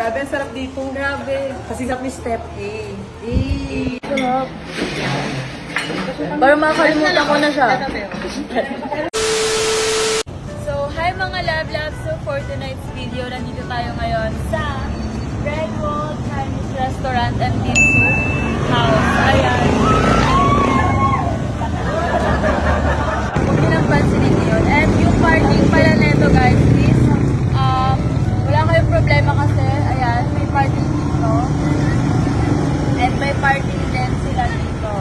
Grabe, ang sarap dito. Grabe. Kasi sarap ni Step A. Eh, sarap. Parang makakalimutan ko na siya. So, hi mga love loves. So, for tonight's video, nandito tayo ngayon sa Redwood Chinese Restaurant and Dinsu House. Ayan. Huwag niyo nang pansinin yun. And yung parking pala neto guys is, um, wala kayong problema kasi, ayan, may parking dito. And may parking din sila dito.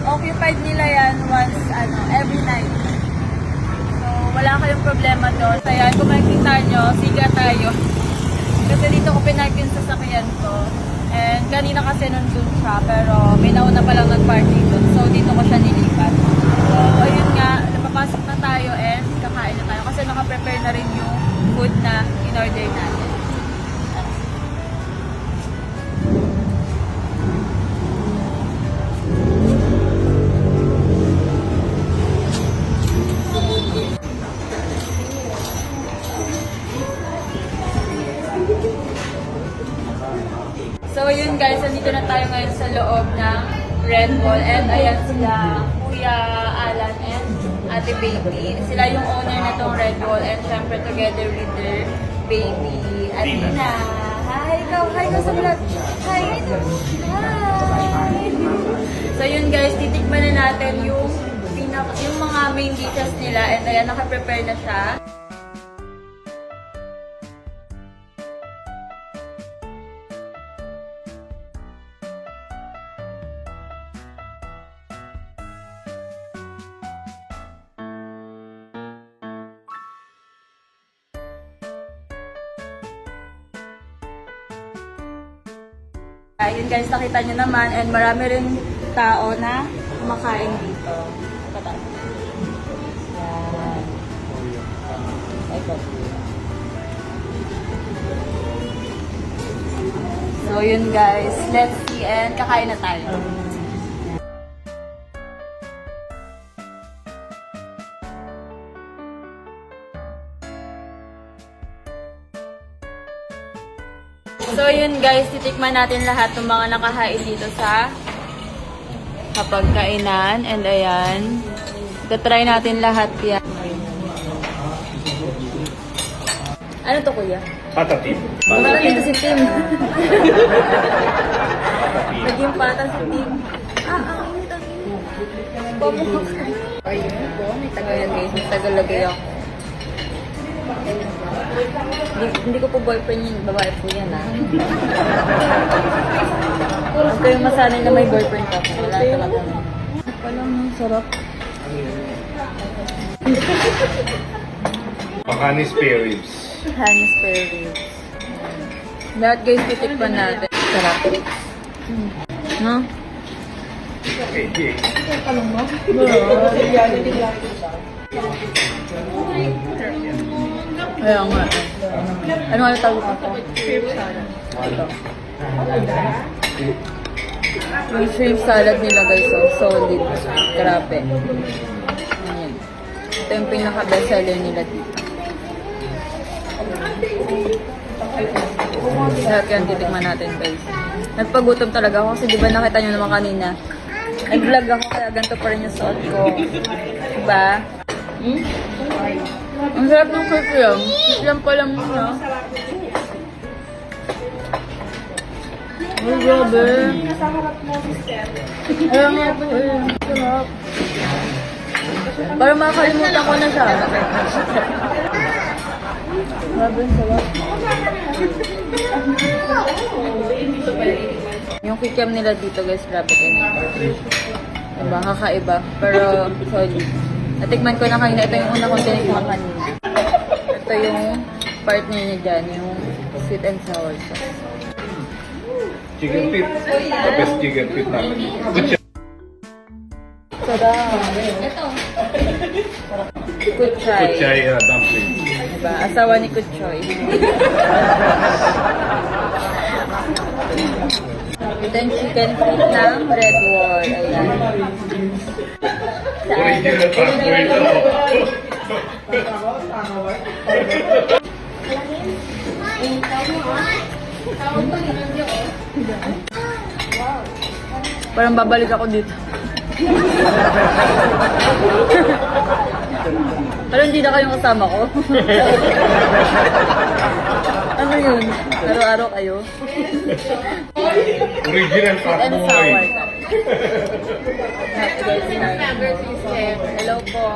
Occupied nila yan once, ano, every night. So, wala kayong problema doon. So, ayan, kung makikita nyo, siga tayo. Kasi dito ko pinark yung sasakyan ko. And kanina kasi nandun siya, pero may nauna pa lang nag-parking doon. So, dito ko siya nilipat. So, ayun nga, napapasok na tayo and kakain na tayo. Kasi nakaprepare na rin yung food na in-order natin. So yun guys, nandito na tayo ngayon sa loob ng Red Bull. And ayan sila, Kuya Alan and Ate Baby. Sila yung owner na tong Red Bull and syempre together with their baby, Athena. Hi, ikaw. Hi, ikaw sa vlog. Hi. Hi. So yun guys, titikman na natin yung yung mga main dishes nila and ayan, naka-prepare na siya. Ayun guys, nakita nyo naman and marami rin tao na kumakain dito. Kata. So yun guys, let's see and kakain na tayo. So yun guys, titikman natin lahat ng mga nakahain dito sa kapagkainan. And ayan, tatry natin lahat yan. Ano to kuya? Patatip. Parang dito si Tim. Naging pata si Tim. Ah, ah, ang init. Pamukha. Ayun po, may tagayan guys. May tagalagay ako. Hindi, hindi ko po boyfriend yun. Babae po yan ah. Huwag kayong masanay na may boyfriend ka po. Wala talaga. Walang sarap. Baka spare ribs. Honey spare ribs. Lahat guys, titikpan natin. Sarap. Hmm. No? Okay, okay. Kaya nga. Ano nga tawag ko? Shrimp salad. Yung shrimp salad nila guys, so solid. Grabe. Ayan. Ito yung pinaka-best seller nila dito. Lahat yan titikman natin guys. Nagpagutom talaga ako kasi di ba nakita nyo naman kanina. Nag-vlog ako kaya ganito pa rin yung suot ko. Diba? Hmm? Ang sarap ng kikiam. Kikiam pa lang muna. Ay, grabe. Ayaw nga ito eh. Sarap. Parang makakalimutan ko na siya. Grabe, sarap. Yung kikiam nila dito guys, grabe kayo. Diba, kakaiba. Pero, solid. Natikman ko na kanina. Ito yung una kong tinikman kanina. Ito yung partner niya dyan, yung sweet and sour sauce. Chicken feet. The best chicken feet namin. Sarap. Ito. Kuchay. Kuchay uh, dumpling. Diba? Asawa ni Kuchoy. Ito yung chicken feet ng Red Wall. Ayan. Original translator. Parang babalik ako dito. Pero hindi na kayong kasama ko. Ano yun? Araw-araw kayo? Original sour. Happy birthday. Hello po.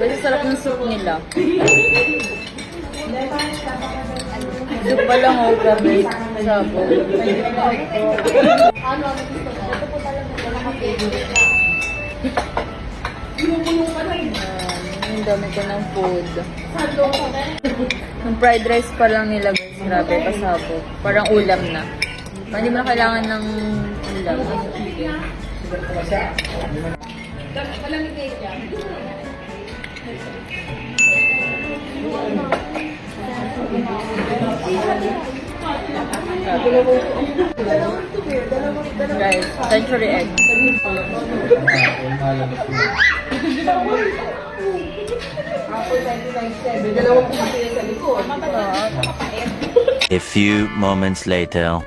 Basta sarap ng soup nila. Soup pa lang oh, grabe. Sabo. Ayan, Ang dami ko ng food. Yung fried rice pa lang nila guys. Grabe, pasabo. Parang ulam na. Hindi mo na kailangan ng ulam. Guys, century egg. A few moments later.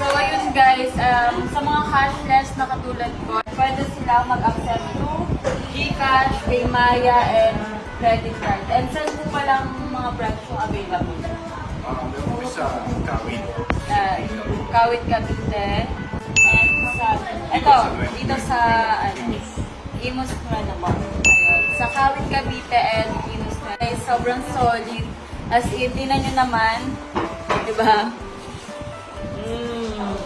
So, ayun guys, um, sa mga cashless na katulad ko, pwede sila mag-accept to Gcash, Paymaya, and credit card. And saan po palang mga branch yung available? sa Kawin. Uh, Kawit Cavite. And sa, eto, dito sa, ano, Imus. Ayun. Sa Kawit Cavite and Moreno. Ay, sobrang solid. As in, tinan nyo naman. Diba? Mm.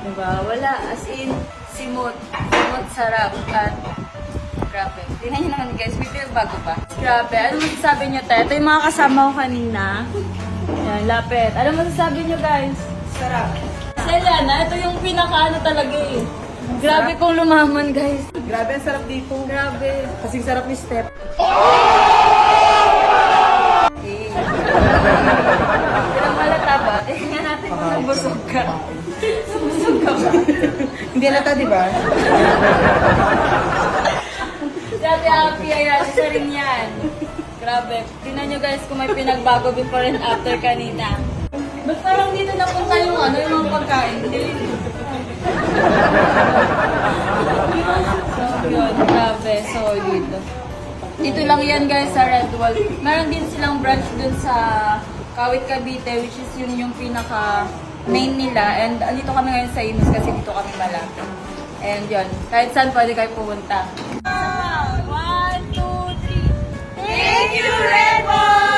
Diba? Wala. As in, simot. Simot, sarap. At grabe. Tingnan nyo naman guys, may bago pa. Grabe. Ano masasabi nyo, te? Ito yung mga kasama ko kanina. Yan, lapit. Ano masasabi nyo guys? Sarap. Selena, ito yung pinaka-ano talaga eh. Grabe kong lumaman guys. Grabe, ang sarap dito. Grabe. Kasing sarap ni Step. Eh. Pero malata ba? Tingnan natin kung nabusog ka. Nabusog ka ba? Hindi nata, di ba? Dati happy ayan, isa rin yan. Grabe. Tingnan nyo guys kung may pinagbago before and after kanina. Ba't parang dito napunta yung ano, yung mga pagkain? so, Solid. Dito lang yan guys sa Red Wall. Meron din silang branch dun sa Kawit Cavite which is yun yung pinaka main nila. And andito kami ngayon sa Imus kasi dito kami malapit. And yun, kahit saan pwede kayo pumunta. One, two, three. Thank you, Red Bull!